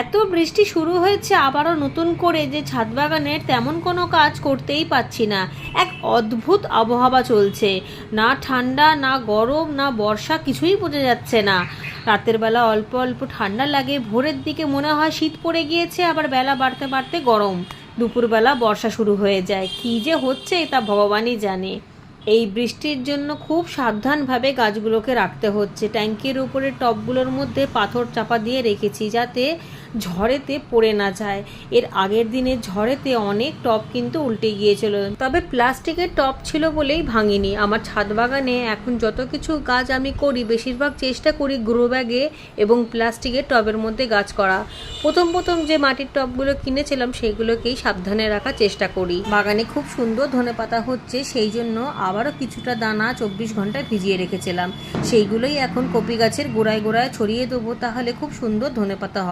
এত বৃষ্টি শুরু হয়েছে, আবারও নতুন করে যে ছাদ বাগানের তেমন কোনো কাজ করতেই পাচ্ছি না। এক অদ্ভুত আবহাওয়া চলছে। না ঠান্ডা, না গরম, না বর্ষা, কিছুই বোঝা যাচ্ছে না। রাতের বেলা অল্প অল্প ঠান্ডা লাগে, ভোরের দিকে মনে হয় শীত পড়ে গিয়েছে, আবার বেলা বাড়তে বাড়তে গরম। দুপুরবেলা বর্ষা শুরু হয়ে যায়। কী যে হচ্ছে তা ভগবানই জানে। এই বৃষ্টির জন্য খুব সাবধানভাবে গাছগুলোকে রাখতে হচ্ছে। ট্যাঙ্কির উপরে টবগুলোর মধ্যে পাথর চাপা দিয়ে রেখেছি যাতে ঝড়েতে পড়ে না যায়। এর আগের দিনে ঝড়েতে অনেক টব কিন্তু উল্টে গিয়েছিল। তবে প্লাস্টিকের টব ছিল বলেই ভাঙিনি। আমার ছাদ বাগানে এখন যত কিছু গাছ আমি করি, বেশিরভাগ চেষ্টা করি গ্রো ব্যাগে এবং প্লাস্টিকের টবের মধ্যে গাছ করা। প্রথম প্রথম যে মাটির টবগুলো কিনেছিলাম, সেগুলোকেই সাবধানে রাখার চেষ্টা করি। বাগানে খুব সুন্দর ধনেপাতা হচ্ছে, সেই জন্য আবারও কিছুটা দানা চব্বিশ ঘন্টায় ভিজিয়ে রেখেছিলাম। সেইগুলোই এখন কপি গাছের গোড়ায় গোড়ায় ছড়িয়ে দেবো, তাহলে খুব সুন্দর ধনেপাতা হবে